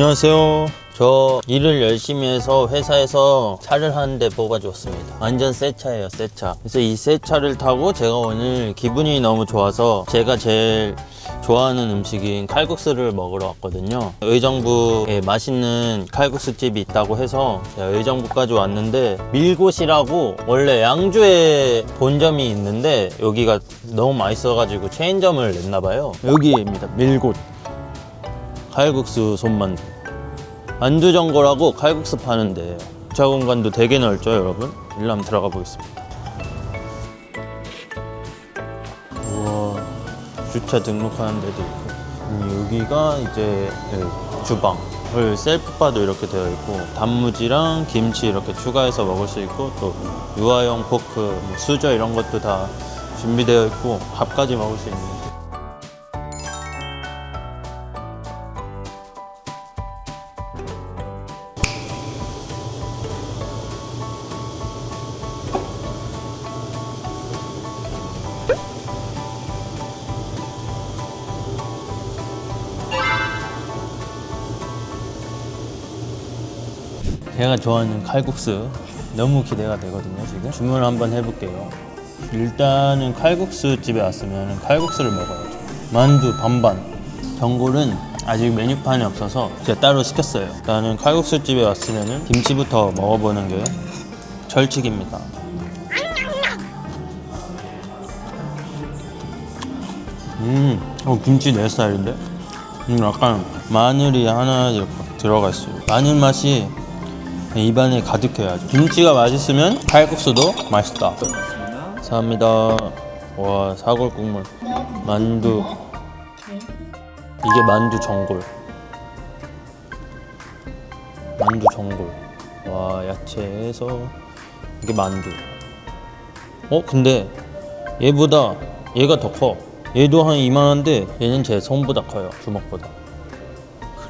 안녕하세요. 저 일을 열심히 해서 회사에서 차를 하는데 뽑아줬습니다. 완전 새 차예요, 새 차. 그래서 이 새 차를 타고 제가 오늘 기분이 너무 좋아서 제가 제일 좋아하는 음식인 칼국수를 먹으러 왔거든요. 의정부에 맛있는 칼국수 집이 있다고 해서 제가 의정부까지 왔는데 밀곳이라고 원래 양주에 본점이 있는데 여기가 너무 맛있어가지고 체인점을 냈나 봐요. 여기입니다. 밀곳. 칼국수 손만두 만두전골하고 칼국수 파는데 주차 공간도 되게 넓죠 여러분? 일로 한번 들어가 보겠습니다. 우와 주차 등록하는 데도 있고. 음, 여기가 이제 네, 주방을 셀프바도 이렇게 되어 있고 단무지랑 김치 이렇게 추가해서 먹을 수 있고 또 유아용 포크, 뭐 수저 이런 것도 다 준비되어 있고 밥까지 먹을 수 있는 제가 좋아하는 칼국수 너무 기대가 되거든요 지금. 주문을 한번 해볼게요. 일단은 칼국수 집에 왔으면 칼국수를 먹어야죠. 만두 반반. 전골은 아직 메뉴판이 없어서 제가 따로 시켰어요. 일단은 칼국수 집에 왔으면 김치부터 먹어보는 게 철칙입니다. 음, 어, 김치 내 스타일인데? 음, 약간 마늘이 하나 이렇게 들어가 있어요. 마늘 맛이 입안에 가득해야죠. 김치가 맛있으면 칼국수도 맛있다. 감사합니다. 와 사골 국물, 만두. 이게 만두 전골. 만두 전골. 와 야채에서 이게 만두. 어 근데 얘보다 얘가 더 커. 얘도 한 이만한데 얘는 제 손보다 커요 주먹보다.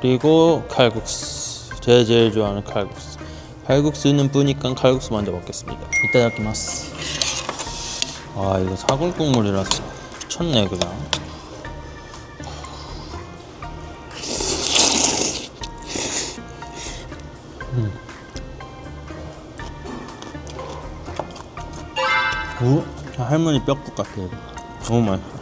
그리고 칼국수. 제가 제일 좋아하는 칼국수. 칼국수는 뿌니까 칼국수 먼저 먹겠습니다. 이따다키마스. 아 이거 사골 국물이라서 미쳤네 그냥. 음. 오? 할머니 뼈국 같아. 너무 맛있어.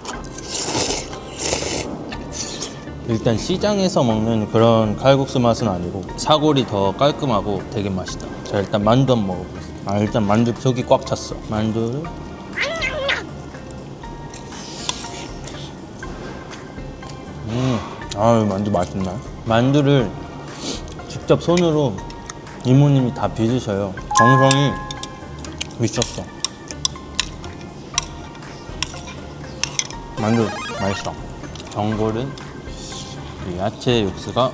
일단 시장에서 먹는 그런 칼국수 맛은 아니고 사골이 더 깔끔하고 되게 맛있다. 자 일단 만두 한번 먹어보겠습니다. 아 일단 만두 속이 꽉 찼어. 만두를 음, 아 만두 맛있나? 만두를 직접 손으로 이모님이 다 빚으셔요. 정성이 미쳤어. 만두 맛있어. 전골은 이 야채 육수가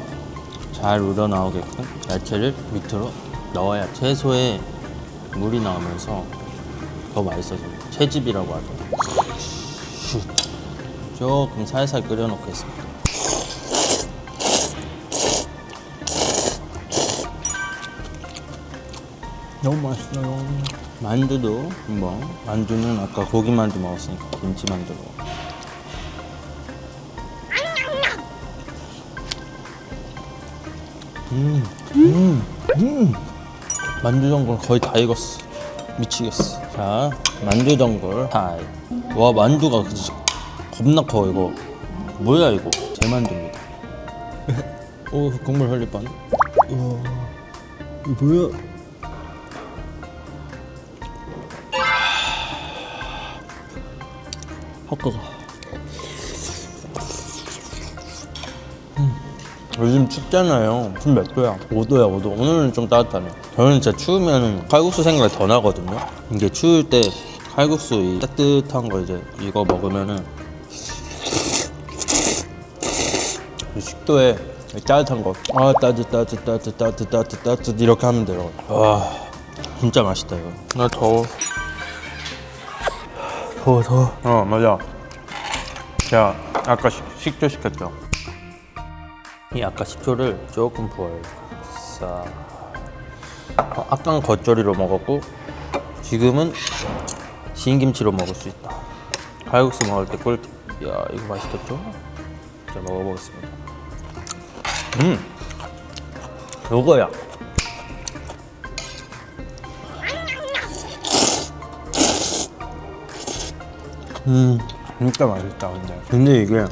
잘 우러나오게끔 야채를 밑으로 넣어야 채소에 물이 나오면서 더 맛있어져요. 채집이라고 하죠. 조금 살살 끓여 놓겠습니다. 너무 맛있어요. 만두도 한번 만두는 아까 고기 만두 먹었으니까 김치 만두로 음, 음, 음. 만두 전골 거의 다 익었어. 미치겠어. 자, 만두 전골 타이. 와, 만두가 진짜 겁나 커, 이거. 뭐야, 이거. 제 만두입니다. 오, 국물 흘릴 뻔. 우와, 이거 뭐야? 헛거가. 요즘 춥잖아요. 지금 몇 도야? 5도야, 5도. 오늘은 좀 따뜻하네. 저는 진짜 추우면 칼국수 생각이 더 나거든요. 이게 추울 때 칼국수 이 따뜻한 거 이제 이거 먹으면은 이 식도에 이 따뜻한 거. 아, 따뜻, 따뜻, 따뜻, 따뜻, 따뜻, 따뜻 이렇게 하면 돼요. 와, 진짜 맛있다 이거. 나 더워. 더워, 더워. 어, 맞아. 제가 아까 식, 식초 시켰죠. 이 아까 식초를 조금 부어요. 싹. 어, 아까는 겉절이로 먹었고 지금은 신김치로 먹을 수 있다. 칼국수 먹을 때 꿀팁. 야 이거 맛있겠죠? 자 먹어보겠습니다. 음 요거야. 음, 진짜 맛있다 근데 근데 이게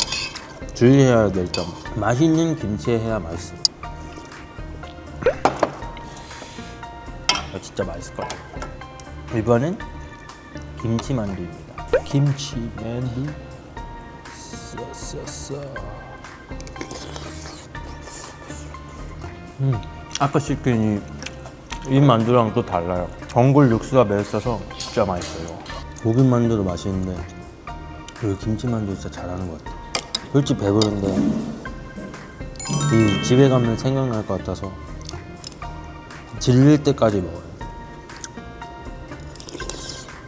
주의해야 될 점 맛있는 김치 해야 맛있어. 진짜 맛있을 거야. 이번엔 김치 만두입니다. 김치 만두. 써, 음, 아까 시킨 이, 이 만두랑 또 달라요 전골 육수가 매있어서 진짜 맛있어요 고기 만두도 맛있는데 그 김치 만두 진짜 잘하는 것 같아. 솔직히 배부른데 이 집에 가면 생각날 것 같아서 질릴 때까지 먹어요.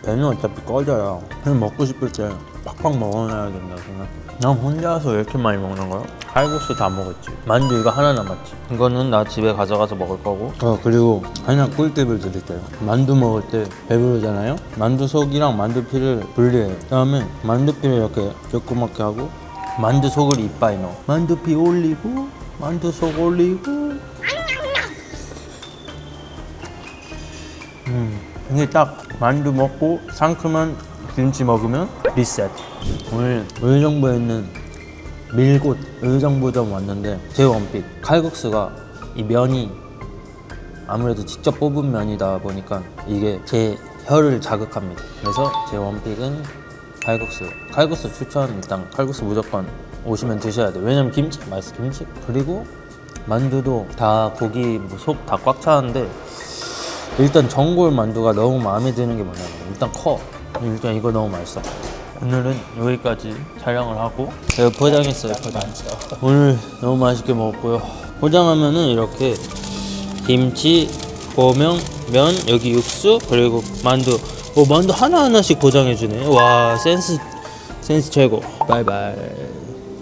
배는 어차피 꺼져요. 그냥 먹고 싶을 때 팍팍 먹어놔야 된다고 생각해. 난 혼자서 왜 이렇게 많이 먹는 거야? 칼국수 다 먹었지 만두 이거 하나 남았지. 이거는 나 집에 가져가서 먹을 거고 어 그리고 하나 꿀팁을 드릴게요. 만두 먹을 때 배부르잖아요. 만두 속이랑 만두 피를 분리해. 그다음에 만두 피를 이렇게 조그맣게 하고 만두 속을 이빨에 넣어. 만두 피 올리고 만두 속 올리고. 음, 이게 딱 만두 먹고 상큼한 김치 먹으면 리셋 오늘 의정부에 있는 밀곳 의정부점 왔는데 제 원픽 칼국수가 이 면이 아무래도 직접 뽑은 면이다 보니까 이게 제 혀를 자극합니다. 그래서 제 원픽은 칼국수. 칼국수 추천 일단 칼국수 무조건 오시면 드셔야 돼요. 왜냐면 김치 맛있어 김치. 그리고 만두도 다 고기 뭐 속 다 꽉 차는데 일단 전골 만두가 너무 마음에 드는 게 뭐냐면 일단 커. 일단 이거 너무 맛있어. 오늘은 여기까지 촬영을 하고 제가 포장했어요 포장 오늘 너무 맛있게 먹었고요 포장하면은 이렇게 김치 고명 면 여기 육수 그리고 만두 오 만두 하나하나씩 포장해 주네. 와 센스 센스 최고. 바이바이